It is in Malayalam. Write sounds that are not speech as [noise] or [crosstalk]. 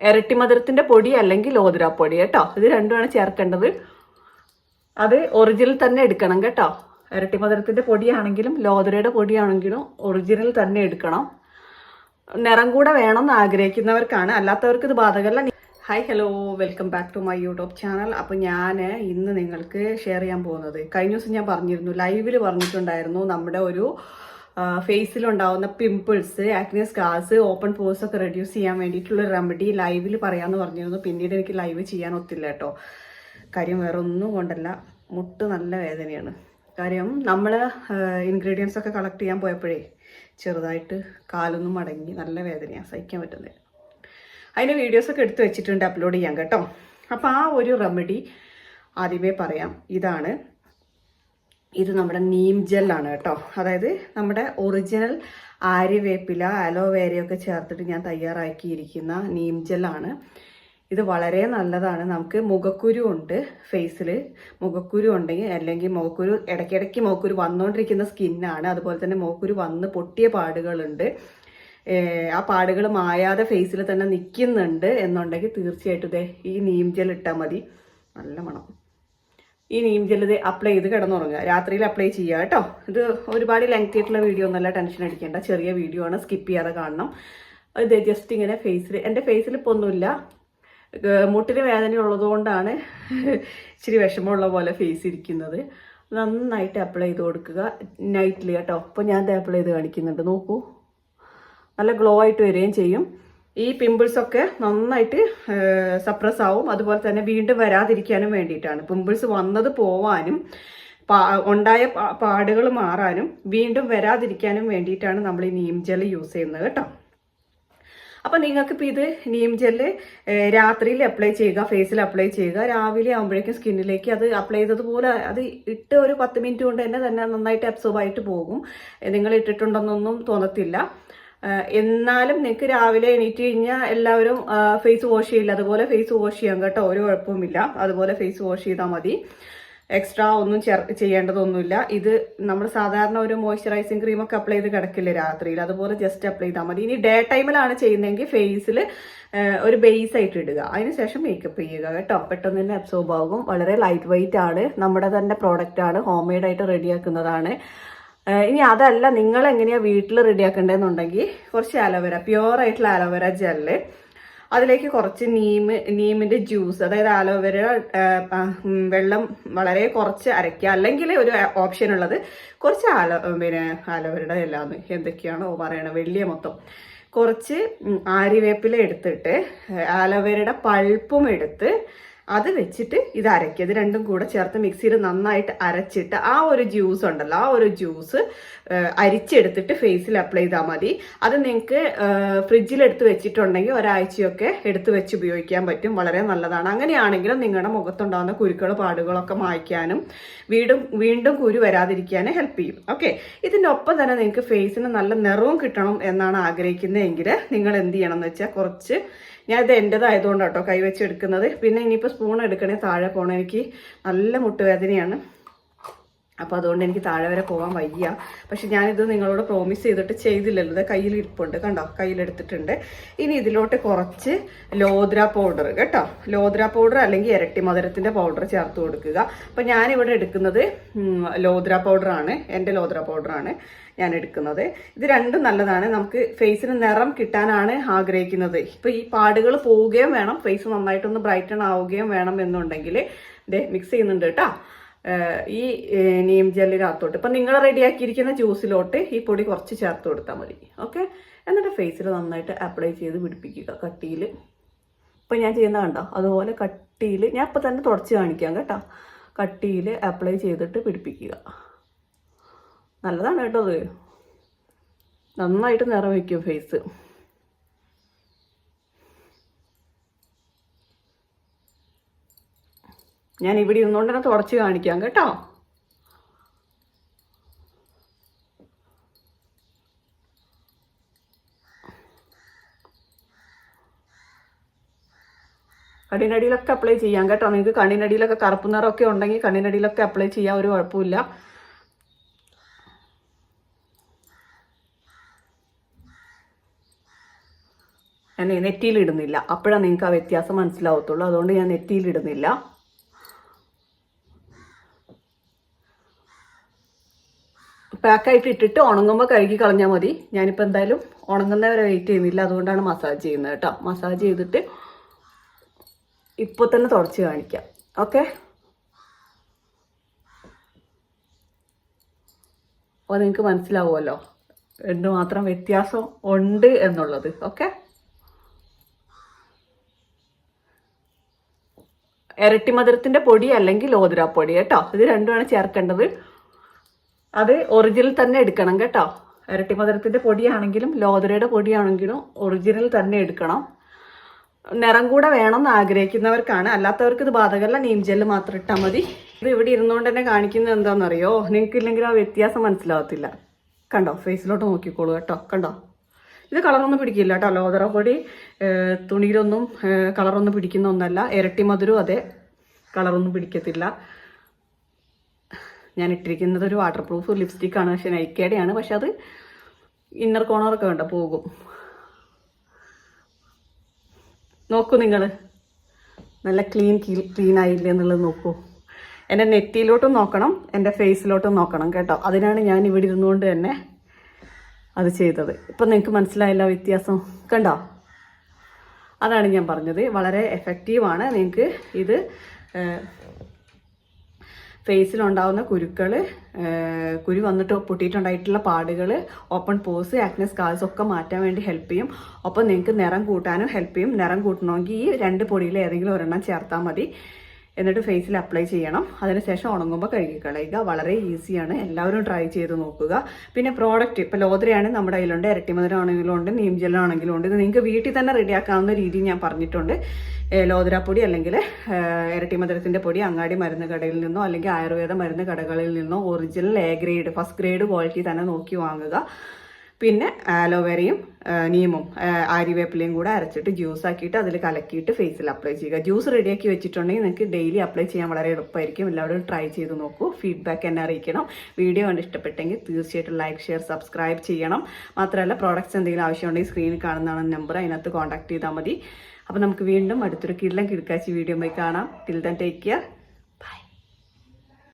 ഇരട്ടി മധുരത്തിന്റെ പൊടി അല്ലെങ്കിൽ ഓതിരാപ്പൊടി കേട്ടോ. ഇത് രണ്ടുമാണ് ചേർക്കേണ്ടത്. അത് ഒറിജിനൽ തന്നെ എടുക്കണം കേട്ടോ. ഇരട്ടി മധുരത്തിന്റെ പൊടിയാണെങ്കിലും ലോതരയുടെ പൊടിയാണെങ്കിലും ഒറിജിനൽ തന്നെ എടുക്കണം. നിറം കൂടെ വേണമെന്ന് ആഗ്രഹിക്കുന്നവർക്കാണ്. അല്ലാത്തവർക്ക് ഇത് ബാധകല്ല hi hello welcome back to my YouTube channel അപ്പോൾ ഞാൻ ഇന്ന് നിങ്ങൾക്ക് ഷെയർ ചെയ്യാൻ പോകുന്നത്. കഴിഞ്ഞ ദിവസം ഞാൻ പറഞ്ഞിരുന്നു ലൈവിൽ പറഞ്ഞിട്ടുണ്ടായിരുന്നു നമ്മുടെ ഒരു ഫേസിലുണ്ടാവുന്ന pimples acne scars open pores ഒക്കെ റെഡ്യൂസ് ചെയ്യാൻ വേണ്ടിയിട്ടുള്ള റെമഡി ലൈവിൽ പറയാമെന്ന് പറഞ്ഞിരുന്നു. പിന്നീട് എനിക്ക് ലൈവ് ചെയ്യാൻ ഒത്തില്ല കേട്ടോ. കാര്യം വേറെ ഒന്നും കൊണ്ടല്ല. മുട്ട് നല്ല വേദനയാണ്. കാര്യം നമ്മൾ ഇൻഗ്രീഡിയൻസ് ഒക്കെ കളക്ട് ചെയ്യാൻ പോയപ്പോഴേ ചെറുതായിട്ട് കാലൊന്നും മടങ്ങി നല്ല വേദനയാണ് സഹിക്കാൻ പറ്റുന്നത് അതിന്റെ വീഡിയോസൊക്കെ എടുത്തു വെച്ചിട്ടുണ്ട് അപ്ലോഡ് ചെയ്യാം കേട്ടോ. അപ്പോൾ ആ ഒരു റെമഡി ആദ്യമേ പറയാം. ഇതാണ് ഇത് നമ്മുടെ നീം ജെല്ലാണ് കേട്ടോ. അതായത് നമ്മുടെ ഒറിജിനൽ ആര്യവേപ്പില അലോവേരയൊക്കെ ചേർത്തിട്ട് ഞാൻ തയ്യാറാക്കിയിരിക്കുന്ന നീം ജെല്ലാണ് ഇത് വളരെ നല്ലതാണ്. നമുക്ക് മുഖക്കുരു ഉണ്ട് ഫേസിൽ മുഖക്കുരു ഉണ്ടെങ്കിൽ അല്ലെങ്കിൽ മുഖക്കുരു ഇടയ്ക്കിടയ്ക്ക് മുഖക്കുരു വന്നുകൊണ്ടിരിക്കുന്ന സ്കിന്നാണ് അതുപോലെ തന്നെ മുഖക്കുരു വന്ന് പൊട്ടിയ പാടുകളുണ്ട്. ആ പാടുകൾ മായാതെ ഫേസിൽ തന്നെ നിൽക്കുന്നുണ്ട് എന്നുണ്ടെങ്കിൽ തീർച്ചയായിട്ടും ഇതേ ഈ നീം ജെൽ ഇട്ടാൽ മതി. നല്ല മണം. ഈ നീം ജെല്ലത് അപ്ലൈ ചെയ്ത് കിടന്നുറങ്ങുക. രാത്രിയിൽ അപ്ലൈ ചെയ്യുക കേട്ടോ. ഇത് ഒരുപാട് ലെങ്ത് ആയിട്ടുള്ള വീഡിയോ ഒന്നല്ല ടെൻഷൻ അടിക്കേണ്ട. ചെറിയ വീഡിയോ ആണ് സ്കിപ്പ് ചെയ്യാതെ കാണണം. ഇത് ജസ്റ്റ് ഇങ്ങനെ ഫേസിൽ എന്റെ ഫേസിൽ ഇപ്പോൾ ഒന്നുമില്ല. മുട്ടിന് വേദന ഉള്ളതുകൊണ്ടാണ് [laughs] ഇച്ചിരി വിഷമമുള്ള പോലെ ഫേസ് ഇരിക്കുന്നത്. നന്നായിട്ട് അപ്ലൈ ചെയ്ത് കൊടുക്കുക നൈറ്റിൽ കേട്ടോ. അപ്പോൾ ഞാൻ ഇത് അപ്ലൈ ചെയ്ത് കാണിക്കുന്നുണ്ട്. നോക്കൂ. നല്ല ഗ്ലോ ആയിട്ട് വരികയും ചെയ്യും. ഈ പിമ്പിൾസ് ഒക്കെ നന്നായിട്ട് സപ്രസ് ആവും. അതുപോലെ തന്നെ വീണ്ടും വരാതിരിക്കാനും വേണ്ടിയിട്ടാണ്. പിമ്പിൾസ് വന്നത് പോവാനും പാ ഉണ്ടായ പാടുകൾ മാറാനും വീണ്ടും വരാതിരിക്കാനും വേണ്ടിയിട്ടാണ് നമ്മൾ ഈ നീം ജെൽ യൂസ് ചെയ്യുന്നത് കേട്ടോ. അപ്പം നിങ്ങൾക്ക് ഇപ്പോൾ ഇത് നീം ജെല്ല് രാത്രിയിൽ അപ്ലൈ ചെയ്യുക ഫേസിൽ അപ്ലൈ ചെയ്യുക രാവിലെ ആകുമ്പോഴേക്കും സ്കിന്നിലേക്ക് അത് അപ്ലൈ ചെയ്തതുപോലെ അത് ഇട്ട് ഒരു പത്ത് മിനിറ്റ് കൊണ്ട് തന്നെ തന്നെ നന്നായിട്ട് അബ്സോർബ് ആയിട്ട് പോകും. നിങ്ങൾ ഇട്ടിട്ടുണ്ടെന്നൊന്നും തോന്നത്തില്ല. എന്നാലും നിങ്ങൾക്ക് രാവിലെ എണീറ്റ് കഴിഞ്ഞാൽ എല്ലാവരും ഫേസ് വാഷ് ചെയ്യില്ല അതുപോലെ ഫേസ് വാഷ് ചെയ്യാം കേട്ടോ. ഒരു കുഴപ്പമില്ല അതുപോലെ ഫേസ് വാഷ് ചെയ്താൽ മതി. എക്സ്ട്രാ ഒന്നും ചേർ ചെയ്യേണ്ടതൊന്നുമില്ല. ഇത് നമ്മൾ സാധാരണ ഒരു മോയ്സ്ചറൈസിങ് ക്രീമൊക്കെ അപ്ലൈ ചെയ്ത് കിടക്കില്ല രാത്രിയിൽ? അതുപോലെ ജസ്റ്റ് അപ്ലൈ ചെയ്താൽ മതി. ഇനി ഡേ ടൈമിലാണ് ചെയ്യുന്നതെങ്കിൽ ഫേസിൽ ഒരു ബേസ് ആയിട്ട് ഇടുക. അതിനുശേഷം മേക്കപ്പ് ചെയ്യുക കേട്ടോ. പെട്ടെന്ന് തന്നെ അബ്സോർബ് ആകും. വളരെ ലൈറ്റ് വെയിറ്റ് ആണ്. നമ്മുടെ തന്നെ പ്രോഡക്റ്റ് ആണ്. ഹോം ആയിട്ട് റെഡിയാക്കുന്നതാണ് ഇനി അതല്ല നിങ്ങൾ എങ്ങനെയാ വീട്ടിൽ റെഡിയാക്കേണ്ടതെന്നുണ്ടെങ്കിൽ കുറച്ച് അലോവേര പ്യുവർ ആയിട്ടുള്ള അലോവേര ജെല്ല്. അതിലേക്ക് കുറച്ച് നീം നീമിന്റെ ജ്യൂസ് അതായത് അലോവേര വെള്ളം വളരെ കുറച്ച് അരയ്ക്കുക. അല്ലെങ്കിൽ ഒരു ഓപ്ഷൻ ഉള്ളത് കുറച്ച് ആലോ പിന്നെ അലോവേരയുടെ എല്ലാന്ന് എന്തൊക്കെയാണോ പറയണത് വലിയ മൊത്തം. കുറച്ച് ആരിവേപ്പില എടുത്തിട്ട് അലോവേരയുടെ പൾപ്പും എടുത്ത് അത് വെച്ചിട്ട് ഇത് അരയ്ക്കുക. ഇത് രണ്ടും കൂടെ ചേർത്ത് മിക്സിയിൽ നന്നായിട്ട് അരച്ചിട്ട് ആ ഒരു ജ്യൂസ് ഉണ്ടല്ലോ ആ ഒരു ജ്യൂസ് അരിച്ചെടുത്തിട്ട് ഫേസിൽ അപ്ലൈ ചെയ്താൽ മതി. അത് നിങ്ങൾക്ക് ഫ്രിഡ്ജിൽ എടുത്ത് വെച്ചിട്ടുണ്ടെങ്കിൽ ഒരാഴ്ചയൊക്കെ എടുത്ത് വെച്ച് ഉപയോഗിക്കാൻ പറ്റും. വളരെ നല്ലതാണ്. അങ്ങനെയാണെങ്കിലും നിങ്ങളുടെ മുഖത്തുണ്ടാകുന്ന കുരുക്കൾ പാടുകളൊക്കെ മായ്ക്കാനും വീണ്ടും വീണ്ടും കുരു വരാതിരിക്കാനും ഹെൽപ്പ് ചെയ്യും. ഓക്കെ ഇതിന്റെ ഒപ്പം തന്നെ നിങ്ങൾക്ക് ഫേസിന് നല്ല നിറവും കിട്ടണം എന്നാണ് ആഗ്രഹിക്കുന്നതെങ്കിൽ നിങ്ങൾ എന്ത് ചെയ്യണം എന്ന് വെച്ചാൽ കുറച്ച് ഞാൻ ഇത് എന്റെതായതുകൊണ്ടാണ് കേട്ടോ കൈവച്ച് എടുക്കുന്നത്. പിന്നെ ഇനിയിപ്പോൾ സ്പൂൺ എടുക്കണേ താഴെ പോകണം എനിക്ക് നല്ല മുട്ടുവേദനയാണ്. അപ്പോൾ അതുകൊണ്ട് എനിക്ക് താഴെ വരെ പോകാൻ വയ്യ. പക്ഷെ ഞാനിത് നിങ്ങളോട് പ്രോമിസ് ചെയ്തിട്ട് ചെയ്തില്ലല്ലോ. കയ്യിൽ ഇരിപ്പുണ്ട്. കണ്ടോ? കയ്യിലെടുത്തിട്ടുണ്ട് ഇനി ഇതിലോട്ട് കുറച്ച് ലോദ്ര പൗഡർ കേട്ടോ. ലോദ്ര പൗഡർ അല്ലെങ്കിൽ ഇരട്ടി മധുരത്തിന്റെ പൗഡർ ചേർത്ത് കൊടുക്കുക. അപ്പം ഞാനിവിടെ എടുക്കുന്നത് ലോദ്ര പൗഡറാണ് എന്റെ ലോദ്ര പൗഡറാണ് ഞാൻ എടുക്കുന്നത്. ഇത് രണ്ടും നല്ലതാണ്. നമുക്ക് ഫേസിന് നിറം കിട്ടാനാണ് ആഗ്രഹിക്കുന്നത്. ഇപ്പൊ ഈ പാടുകൾ പോവുകയും വേണം. ഫേസ് നന്നായിട്ടൊന്ന് ബ്രൈറ്റൺ ആവുകയും വേണം എന്നുണ്ടെങ്കിൽ ഇതേ മിക്സ് ചെയ്യുന്നുണ്ട് കേട്ടോ. ഈ നീം ജെല്ലിനകത്തോട്ട് ഇപ്പം നിങ്ങൾ റെഡിയാക്കിയിരിക്കുന്ന ജ്യൂസിലോട്ട് ഈ പൊടി കുറച്ച് ചേർത്ത് കൊടുത്താൽ മതി. ഓക്കെ എന്നിട്ട് ഫേസിൽ നന്നായിട്ട് അപ്ലൈ ചെയ്ത് പിടിപ്പിക്കുക. കട്ടിയിൽ ഇപ്പം ഞാൻ ചെയ്യുന്ന കണ്ടോ? അതുപോലെ കട്ടിയിൽ ഞാൻ ഇപ്പം തന്നെ തുടച്ച് കാണിക്കാം കേട്ടോ. കട്ടിയിൽ അപ്ലൈ ചെയ്തിട്ട് പിടിപ്പിക്കുക. നല്ലതാണ് കേട്ടോ അത്. നന്നായിട്ട് നിറം ഫേസ് ഞാൻ ഇവിടെ ഇരുന്നുകൊണ്ട് തന്നെ തുടച്ച് കാണിക്കാം കേട്ടോ? കണ്ണിനടിയിലൊക്കെ അപ്ലൈ ചെയ്യാം കേട്ടോ? നിങ്ങൾക്ക് കണ്ണിനടിയിലൊക്കെ കറുപ്പ് നിറമൊക്കെ ഉണ്ടെങ്കിൽ കണ്ണിനടിയിലൊക്കെ അപ്ലൈ ചെയ്യാൻ ഒരു കുഴപ്പമില്ല. ഞാൻ നെറ്റിയിലിടുന്നില്ല. അപ്പോഴാണ് നിങ്ങൾക്ക് ആ വ്യത്യാസം മനസ്സിലാവത്തുള്ളൂ. അതുകൊണ്ട് ഞാൻ നെറ്റിയിൽ പാക്കായിട്ട് ഇട്ടിട്ട് ഉണങ്ങുമ്പോൾ കഴുകി കളഞ്ഞാൽ മതി. ഞാനിപ്പോൾ എന്തായാലും ഉണങ്ങുന്നവരെ വെയിറ്റ് ചെയ്യുന്നില്ല. അതുകൊണ്ടാണ് മസാജ് ചെയ്യുന്നത് കേട്ടോ. മസാജ് ചെയ്തിട്ട് ഇപ്പോൾ തന്നെ തുടച്ച് കാണിക്കാം. ഓക്കെ? അപ്പോൾ നിങ്ങൾക്ക് മനസ്സിലാവുമല്ലോ. എന്തുമാത്രം വ്യത്യാസം ഉണ്ട് എന്നുള്ളത്. ഓക്കെ? ഇരട്ടി മധുരത്തിന്റെ പൊടി അല്ലെങ്കിൽ ഓതിരാപ്പൊടി കേട്ടോ. ഇത് രണ്ടുമാണ് ചേർക്കേണ്ടത്. അത് ഒറിജിനൽ തന്നെ എടുക്കണം കേട്ടോ. ഇരട്ടി മധുരത്തിന്റെ പൊടിയാണെങ്കിലും ലോതരയുടെ പൊടിയാണെങ്കിലും ഒറിജിനൽ തന്നെ എടുക്കണം. നിറം കൂടെ വേണം എന്ന് ആഗ്രഹിക്കുന്നവർക്കാണ്. അല്ലാത്തവർക്ക് ഇത് ബാധകമല്ല. നീം ജെല്ല് മാത്രം ഇട്ടാൽ മതി. ഇത് ഇവിടെ ഇരുന്നുകൊണ്ട് തന്നെ കാണിക്കുന്നത് എന്താണെന്നറിയോ? നിങ്ങൾക്ക് ഇല്ലെങ്കിൽ ആ വ്യത്യാസം മനസ്സിലാവത്തില്ല. കണ്ടോ? ഫേസിലോട്ട് നോക്കിക്കോളൂ കേട്ടോ. കണ്ടോ? ഇത് കളറൊന്നും പിടിക്കില്ല കേട്ടോ. ലോതറ പൊടി തുണിയിലൊന്നും കളറൊന്നും പിടിക്കുന്ന ഒന്നല്ല. ഇരട്ടി മധുരവും അതെ. കളറൊന്നും പിടിക്കത്തില്ല. ഞാൻ ഇട്ടിരിക്കുന്നത് ഒരു വാട്ടർ പ്രൂഫ് ലിപ്സ്റ്റിക് ആണ്. പക്ഷെ നൈക്കേടെയാണ് പക്ഷെ അത് ഇന്നർ കോണറൊക്കെ വേണ്ട പോകും. നോക്കൂ നിങ്ങൾ നല്ല ക്ലീൻ ക്ലീൻ ആയില്ലേ എന്നുള്ളത് നോക്കൂ. എന്റെ നെറ്റിയിലോട്ടും നോക്കണം എന്റെ ഫേസിലോട്ടും നോക്കണം കേട്ടോ. അതിനാണ് ഞാൻ ഇവിടെ ഇരുന്നുകൊണ്ട് തന്നെ അത് ചെയ്തത്. ഇപ്പം നിങ്ങൾക്ക് മനസ്സിലായില്ല വ്യത്യാസം. കണ്ടോ? അതാണ് ഞാൻ പറഞ്ഞത്. വളരെ എഫക്റ്റീവാണ് നിങ്ങൾക്ക് ഇത് ഫേസിലുണ്ടാവുന്ന കുരുക്കൾ കുരു വന്നിട്ട് പൊട്ടിയിട്ടുണ്ടായിട്ടുള്ള പാടുകൾ ഓപ്പൺ പോസ് ആക്നെ സ്കാൾസ് ഒക്കെ മാറ്റാൻ വേണ്ടി ഹെൽപ്പ് ചെയ്യും. ഒപ്പം നിങ്ങൾക്ക് നിറം കൂട്ടാനും ഹെൽപ്പ് ചെയ്യും. നിറം കൂട്ടണമെങ്കിൽ ഈ രണ്ട് പൊടിയിൽ ഏതെങ്കിലും ഒരെണ്ണം ചേർത്താൽ മതി. എന്നിട്ട് ഫേസിൽ അപ്ലൈ ചെയ്യണം. അതിനുശേഷം ഉണങ്ങുമ്പോൾ കഴുകി കളയുക. വളരെ ഈസിയാണ് എല്ലാവരും ട്രൈ ചെയ്ത് നോക്കുക. പിന്നെ പ്രോഡക്റ്റ് ഇപ്പോൾ ലോദ്രയാണ് നമ്മുടെ കയ്യിലുണ്ട്. ഇരട്ടിമധുരമാണെങ്കിലും ഉണ്ട്. നീം ജെല്ലും ആണെങ്കിലും ഉണ്ട്. ഇത് നിങ്ങൾക്ക് വീട്ടിൽ തന്നെ റെഡിയാക്കാവുന്ന രീതി ഞാൻ പറഞ്ഞിട്ടുണ്ട്. ലോദ്രാപ്പൊടി അല്ലെങ്കിൽ ഇരട്ടിമധുരത്തിന്റെ പൊടി അങ്ങാടി മരുന്ന് കടയിൽ നിന്നോ അല്ലെങ്കിൽ ആയുർവേദ മരുന്ന് കടകളിൽ നിന്നോ original A grade first grade quality തന്നെ നോക്കി വാങ്ങുക. പിന്നെ ആലോവേരയും നീമും ആര്യവേപ്പിലയും കൂടെ അരച്ചിട്ട് ജ്യൂസ് ആക്കിയിട്ട് അതിൽ കലക്കിയിട്ട് ഫേസിൽ അപ്ലൈ ചെയ്യുക. ജ്യൂസ് റെഡിയാക്കി വെച്ചിട്ടുണ്ടെങ്കിൽ നിങ്ങൾക്ക് ഡെയിലി അപ്ലൈ ചെയ്യാൻ വളരെ എളുപ്പമായിരിക്കും. എല്ലാവരും ട്രൈ ചെയ്ത് നോക്കൂ. ഫീഡ്ബാക്ക് എന്നെ അറിയിക്കണം. വീഡിയോ കണ്ട് ഇഷ്ടപ്പെട്ടെങ്കിൽ തീർച്ചയായിട്ടും ലൈക്ക് ഷെയർ സബ്സ്ക്രൈബ് ചെയ്യണം. മാത്രമല്ല പ്രോഡക്റ്റ്സ് എന്തെങ്കിലും ആവശ്യമുണ്ടെങ്കിൽ സ്ക്രീനിൽ കാണുന്ന നമ്പർ അതിനകത്ത് കോൺടാക്ട് ചെയ്താൽ മതി. അപ്പോൾ നമുക്ക് വീണ്ടും അടുത്തൊരു കിള്ളം കിടക്കാച്ചി വീഡിയോ പോയി കാണാം. Till then take care